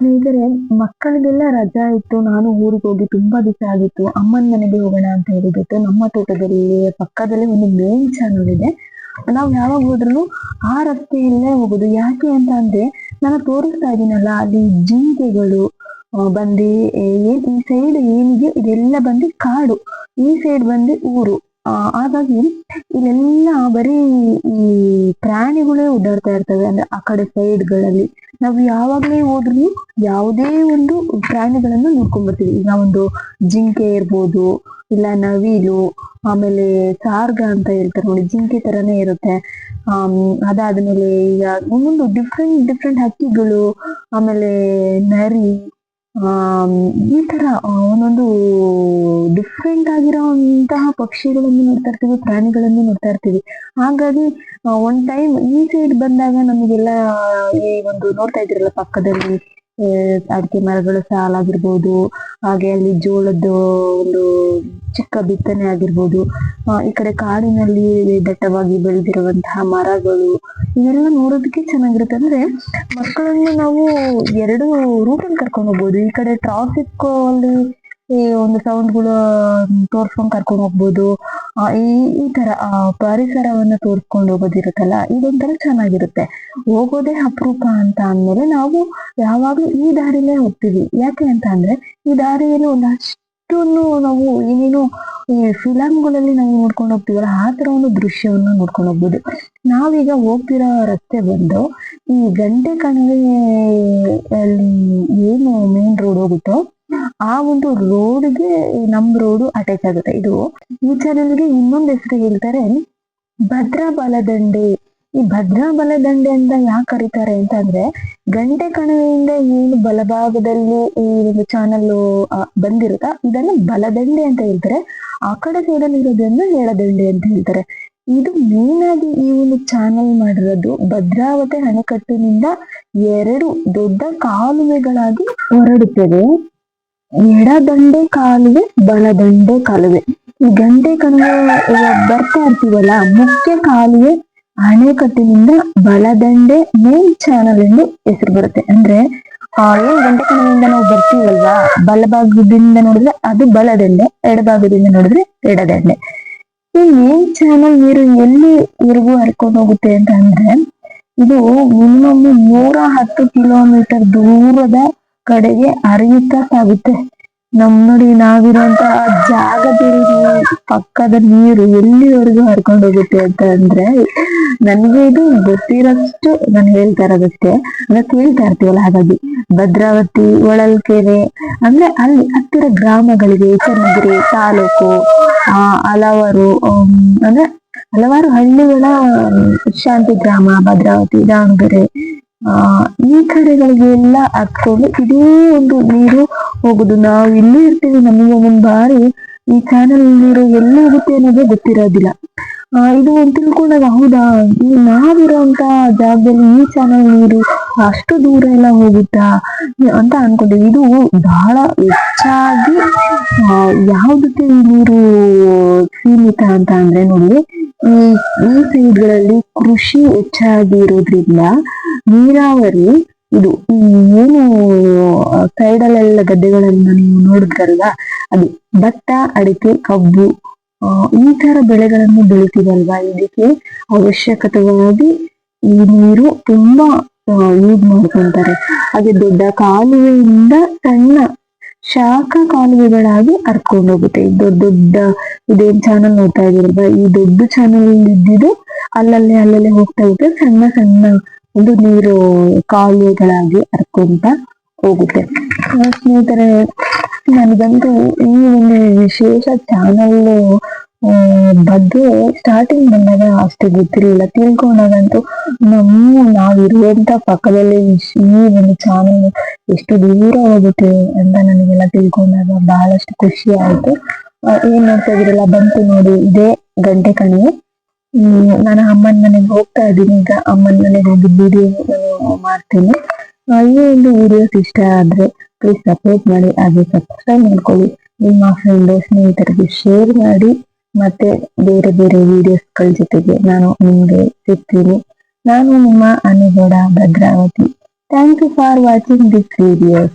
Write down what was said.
ಸ್ನೇಹಿತರೆ, ಮಕ್ಕಳಿಗೆಲ್ಲ ರಜಾ ಇತ್ತು. ನಾನು ಊರಿಗೆ ಹೋಗಿ ತುಂಬಾ ದಿವಸ ಆಗಿತ್ತು. ಅಮ್ಮನ ಮನೆಗೆ ಹೋಗೋಣ ಅಂತ ಹೇಳಿಬಿಟ್ಟು ನಮ್ಮ ತೋಟದಲ್ಲಿ ಪಕ್ಕದಲ್ಲಿ ಒಂದು ಮೇನ್ ಚಾನಲ್ ಇದೆ. ನಾವು ಯಾವಾಗ ಹೋದ್ರು ಆ ರಸ್ತೆಯಲ್ಲೇ ಹೋಗುದು. ಯಾಕೆ ಅಂತ ಅಂದ್ರೆ, ನಾನು ತೋರಿಸ್ತಾ ಇದೀನಲ್ಲ ಅಲ್ಲಿ ಜಿಂಕೆಗಳು ಬಂದು ಏನ್, ಈ ಸೈಡ್ ಏನಿದೆ, ಇದೆಲ್ಲ ಬಂದು ಕಾಡು. ಈ ಸೈಡ್ ಬಂದು ಊರು. ಹಾಗಾಗಿ ಇಲ್ಲೆಲ್ಲ ಬರೀ ಈ ಪ್ರಾಣಿಗಳೇ ಓಡಾಡ್ತಾ ಇರ್ತವೆ. ಅಂದ್ರೆ ಆ ಕಡೆ ಸೈಡ್ಗಳಲ್ಲಿ. ನಾವು ಯಾವಾಗ್ಲೇ ಹೋದ್ರು ಯಾವುದೇ ಒಂದು ಪ್ರಾಣಿಗಳನ್ನು ನೋಡ್ಕೊಂಡ್ ಬರ್ತೀವಿ ಈಗ ಒಂದು ಜಿಂಕೆ ಇರ್ಬೋದು, ಇಲ್ಲ ನವಿಲು, ಆಮೇಲೆ ಸಾರ್ಗ ಅಂತ ಹೇಳ್ತಾರೆ ನೋಡಿ, ಜಿಂಕೆ ತರನೇ ಇರುತ್ತೆ. ಅದಾದ್ಮೇಲೆ ಈಗ ಒಂದೊಂದು ಡಿಫ್ರೆಂಟ್ ಡಿಫ್ರೆಂಟ್ ಹಕ್ಕಿಗಳು, ಆಮೇಲೆ ನರಿ ಈ ತರ ಒಂದೊಂದು ಡಿಫ್ರೆಂಟ್ ಆಗಿರೋಂತಹ ಪಕ್ಷಿಗಳನ್ನು ನೋಡ್ತಾ ಇರ್ತೀವಿ, ಪ್ರಾಣಿಗಳನ್ನು ನೋಡ್ತಾ ಇರ್ತೀವಿ. ಹಾಗಾಗಿ ಒಂದ್ ಟೈಮ್ ಈ ಸೈಡ್ ಬಂದಾಗ ನಮಗೆಲ್ಲ, ಈ ಒಂದು ನೋಡ್ತಾ ಇದ್ರಲ್ಲ ಪಕ್ಕದಲ್ಲಿ ಅಡಿಕೆ ಮರಗಳು ಸಾಲಾಗಿರ್ಬೋದು, ಹಾಗೆ ಅಲ್ಲಿ ಜೋಳದ ಒಂದು ಚಿಕ್ಕ ಬಿತ್ತನೆ ಆಗಿರ್ಬೋದು ಈ ಕಡೆ ಕಾಡಿನಲ್ಲಿ ದಟ್ಟವಾಗಿ ಬೆಳೆದಿರುವಂತಹ ಮರಗಳು, ಇವೆಲ್ಲ ನೋಡೋದಕ್ಕೆ ಚೆನ್ನಾಗಿರುತ್ತೆ. ಅಂದ್ರೆ ಮಕ್ಕಳನ್ನು ನಾವು ಎರಡು ರೂಟಲ್ಲಿ ಕರ್ಕೊಂಡು ಹೋಗ್ಬೋದು. ಈ ಕಡೆ ಟ್ರಾಫಿಕ್ ಅಲ್ಲಿ ಒಂದು ಸೌಂಡ್ಗಳು ತೋರ್ಸ್ಕೊಂಡ್ ಕರ್ಕೊಂಡು ಹೋಗ್ಬೋದು. ಈ ಈ ತರ ಪರಿಸರವನ್ನ ತೋರ್ಸ್ಕೊಂಡು ಹೋಗೋದಿರುತ್ತಲ್ಲ, ಇದೊಂಥರ ಚೆನ್ನಾಗಿರುತ್ತೆ. ಹೋಗೋದೇ ಅಪರೂಪ ಅಂತ ಅಂದ್ಮೇಲೆ ನಾವು ಯಾವಾಗ್ಲೂ ಈ ದಾರಿಲೇ ಹೋಗ್ತೀವಿ. ಯಾಕೆ ಅಂತ ಅಂದ್ರೆ, ಈ ದಾರಿಯಲ್ಲಿ ಒಂದಷ್ಟೊಂದು ನಾವು ಏನೇನು ಈ ಫಿಲಂಗಳಲ್ಲಿ ನಾವು ನೋಡ್ಕೊಂಡು ಹೋಗ್ತೀವಲ್ಲ, ಆ ತರ ಒಂದು ದೃಶ್ಯವನ್ನು ನೋಡ್ಕೊಂಡು ಹೋಗ್ಬೋದು. ನಾವೀಗ ಹೋಗ್ತಿರೋ ರಸ್ತೆ ಬಂದು, ಈ ಗಂಟೆ ಕಣಿವೆ ಅಲ್ಲಿ ಏನು ಮೇನ್ ರೋಡ್ ಹೋಗುತ್ತೋ, ಆ ಒಂದು ರೋಡ್ಗೆ ನಮ್ ರೋಡ್ ಅಟ್ಯಾಚ್ ಆಗುತ್ತೆ. ಇದು ಈ ಚಾನಲ್ಗೆ ಇನ್ನೊಂದು ಹೆಸರು ಹೇಳ್ತಾರೆ ಭದ್ರಾ ಬಲದಂಡೆ ಈ ಭದ್ರಾ ಬಲದಂಡೆ ಅಂತ ಯಾಕೆ ಕರೀತಾರೆ ಅಂತ ಅಂದ್ರೆ ಗಂಟೆ ಕಣವೆಯಿಂದ ಏನು ಬಲಭಾಗದಲ್ಲಿ ಈ ಒಂದು ಚಾನಲ್ ಬಂದಿರುತ್ತ ಇದನ್ನ ಬಲದಂಡೆ ಅಂತ ಹೇಳ್ತಾರೆ. ಆ ಕಡೆ ಸೈಡಲ್ಲಿ ಎಡದಂಡೆ ಅಂತ ಹೇಳ್ತಾರೆ. ಇದು ಮೇನ್ ಆಗಿ ಈ ಒಂದು ಚಾನಲ್ ಮಾಡಿರೋದು ಭದ್ರಾವತಿ ಅಣೆಕಟ್ಟಿನಿಂದ ಎರಡು ದೊಡ್ಡ ಕಾಲುವೆಗಳಾಗಿ ಹೊರಡುತ್ತದೆ ಎಡದಂಡೆ ಕಾಲುವೆ, ಬಲದಂಡೆ ಕಾಲುವೆ. ಈ ಗಂಟೆ ಕಣಿವೆ ಬರ್ತಾ ಇರ್ತೀವಲ್ಲ, ಮುಖ್ಯ ಕಾಲುವೆ ಅಣೆಕಟ್ಟಿನಿಂದ ಬಲದಂಡೆ ಮೇನ್ ಚಾನಲ್ ಎಂದು ಹೆಸರು ಬರುತ್ತೆ. ಅಂದ್ರೆ ಏನ್ ಗಂಟೆ ಕಣಿವೆಯಿಂದ ನಾವು ಬರ್ತೀವಲ್ವಾ? ಬಲಭಾಗದಿಂದ ನೋಡಿದ್ರೆ ಅದು ಬಲದಂಡೆ ಎಡಭಾಗದಿಂದ ನೋಡಿದ್ರೆ ಎಡದಂಡೆ ಈ ಮೇನ್ ಚಾನಲ್ ನೀರು ಎಲ್ಲಿ ವರೆಗೂ ಹರ್ಕೊಂಡು ಹೋಗುತ್ತೆ ಅಂತ ಅಂದ್ರೆ ಇದು ಮಿನಿಮಮ್ ನೂರ ಹತ್ತು ಕಿಲೋಮೀಟರ್ ದೂರದ ಕಡೆಗೆ ಹರಿಯುತ್ತಾ ಸಾಗುತ್ತೆ. ನಮ್ ನೋಡಿ ನಾವಿರುವಂತ ಜಾಗದಲ್ಲಿ ಪಕ್ಕದ ನೀರು ಎಲ್ಲಿವರೆಗೂ ಹರ್ಕೊಂಡು ಹೋಗುತ್ತೆ ಅಂತ ಅಂದ್ರೆ ನನ್ಗೆ ಇದು ಗೊತ್ತಿರೋಷ್ಟು ನಾನು ಹೇಳ್ತಾ ಇರೋದಷ್ಟೇ. ಅಂದ್ರೆ ಕೇಳ್ತಾ ಇರ್ತೀವಲ್ಲ ಹಾಗಾಗಿ. ಭದ್ರಾವತಿ, ಹೊಳಲ್ಕೆರೆ ಅಂದ್ರೆ ಅಲ್ಲಿ ಹತ್ತಿರ ಗ್ರಾಮಗಳಿಗೆ ಚನ್ನಗಿರಿ ತಾಲೂಕು, ಆ, ಹಲವಾರು ಅಂದ್ರೆ ಹಲವಾರು ಹಳ್ಳಿಗಳ ಶಾಂತಿ ಗ್ರಾಮ, ಭದ್ರಾವತಿ, ದಾವಣಗೆರೆ ಆ, ಈ ಕಡೆಗಳಿಗೆಲ್ಲ ಹತ್ಕೊಂಡು ಇದೇ ಒಂದು ನೀರು ಹೋಗುದು. ನಾವು ಇಲ್ಲಿ ಇರ್ತೀವಿ, ನಮಗೆ ಒಂದೊಂದು ಬಾರಿ ಈ ಚಾನಲ್ ನೀರು ಎಲ್ಲಿ ಹೋಗುತ್ತೆ ಅನ್ನೋದೇ ಗೊತ್ತಿರೋದಿಲ್ಲ. ಇದು ಒಂದು ತಿಳ್ಕೊಂಡಾಗ ಹೌದಾ? ನಾವಿರೋಂತ ಜಾಗದಲ್ಲಿ ಈ ಚಾನಲ್ ನೀರು ಅಷ್ಟು ದೂರ ಎಲ್ಲ ಹೋಗುತ್ತಾ? ಅಂತ ಅನ್ಕೊಂಡಿದ್ವಿ ಇದು ಬಹಳ ಹೆಚ್ಚಾಗಿ ಯಾವ್ದಕ್ಕೆ ಈ ನೀರು ಸೀಮಿತ ಅಂತ ಅಂದ್ರೆ ನೋಡಿ, ಈ ಈ ಸೈಡ್ಗಳಲ್ಲಿ ಕೃಷಿ ಹೆಚ್ಚಾಗಿ ಇರೋದ್ರಿಂದ ನೀರಾವರಿ, ಇದು ಏನು ಸೈಡಲ್ಲೆಲ್ಲ ಗದ್ದೆಗಳನ್ನ ನೀವು ನೋಡಿದ್ರಲ್ವಾ? ಅದು ಭತ್ತ, ಅಡಿಕೆ, ಕಬ್ಬು ಈ ತರ ಬೆಳೆಗಳನ್ನು ಬೆಳಿತೀವಲ್ವಾ ಇದಕ್ಕೆ ಅವಶ್ಯಕತೆಗಳಾಗಿ ಈ ನೀರು ತುಂಬಾ ಯೂಸ್ ಮಾಡ್ಕೊಂತಾರೆ. ಹಾಗೆ ದೊಡ್ಡ ಕಾಲುವೆಯಿಂದ ಸಣ್ಣ ಶಾಖ ಕಾಲುವೆಗಳಾಗಿ ಹರ್ಕೊಂಡು ಹೋಗುತ್ತೆ ದೊಡ್ಡ ದೊಡ್ಡ ಇದೇನ್ ಚಾನಲ್ ನೋಡ್ತಾ ಇದ್ದಾರೆ ಈ ದೊಡ್ಡ ಚಾನಲ್ ಇದ್ದಿದ್ದು ಅಲ್ಲಲ್ಲೇ ಅಲ್ಲಲ್ಲೇ ಹೋಗ್ತಾ ಹೋಗುತ್ತೆ ಸಣ್ಣ ಸಣ್ಣ ಒಂದು ನೀರು ಕಾಲುವೆಗಳಾಗಿ ಹರ್ಕೊಂತ ಹೋಗುತ್ತೆ. ಸ್ನೇಹಿತರೆ ನನಗಂತೂ ಈ ಒಂದು ವಿಶೇಷ ಚಾನಲ್ ಬಗ್ಗೆ ಸ್ಟಾರ್ಟಿಂಗ್ ಬಂದಾಗ ಅಷ್ಟು ಗೊತ್ತಿರಲಿಲ್ಲ. ತಿಳ್ಕೊಂಡಾಗಂತೂ ನಮ್ಮ ನಾವಿರುವಂತ ಪಕ್ಕದಲ್ಲಿ ಈ ಒಂದು ಚಾನಲ್ ಎಷ್ಟು ದೂರ ಹೋಗುತ್ತೆ ಅಂತ ನನಗೆಲ್ಲ ತಿಳ್ಕೊಂಡಾಗ ಬಹಳಷ್ಟು ಖುಷಿ ಆಯ್ತು. ಏನ್ ನೋಡ್ತಾ ಇದ್ರಲ್ಲ ಬಂತು ನೋಡಿ, ಇದೇ ಗಂಟೆ ಕಣಿವೆ ನಾನು ಅಮ್ಮನ ಮನೆಗೆ ಹೋಗ್ತಾ ಇದ್ದೀನಿ. ಈಗ ಅಮ್ಮನ ಮನೆಗೆ ಹೋಗಿ ವಿಡಿಯೋ ಮಾಡ್ತೀನಿ. ಈ ಒಂದು ವಿಡಿಯೋಸ್ ಇಷ್ಟ ಆದ್ರೆ ಪ್ಲೀಸ್ ಸಪೋರ್ಟ್ ಮಾಡಿ, ಹಾಗೆ ಸಬ್ಸ್ಕ್ರೈಬ್ ಮಾಡ್ಕೊಳ್ಳಿ. ನಿಮ್ಮ ಫ್ರೆಂಡ್ ಸ್ನೇಹಿತರಿಗೆ ಶೇರ್ ಮಾಡಿ, ಮತ್ತೆ ಬೇರೆ ಬೇರೆ ವಿಡಿಯೋಸ್ಗಳ ಜೊತೆಗೆ ನಾನು ನಿಮ್ಗೆ ಸಿಗ್ತೀನಿ. ನಾನು ನಿಮ್ಮ Anu Gowda Bhadravathi. Thank you for watching this videos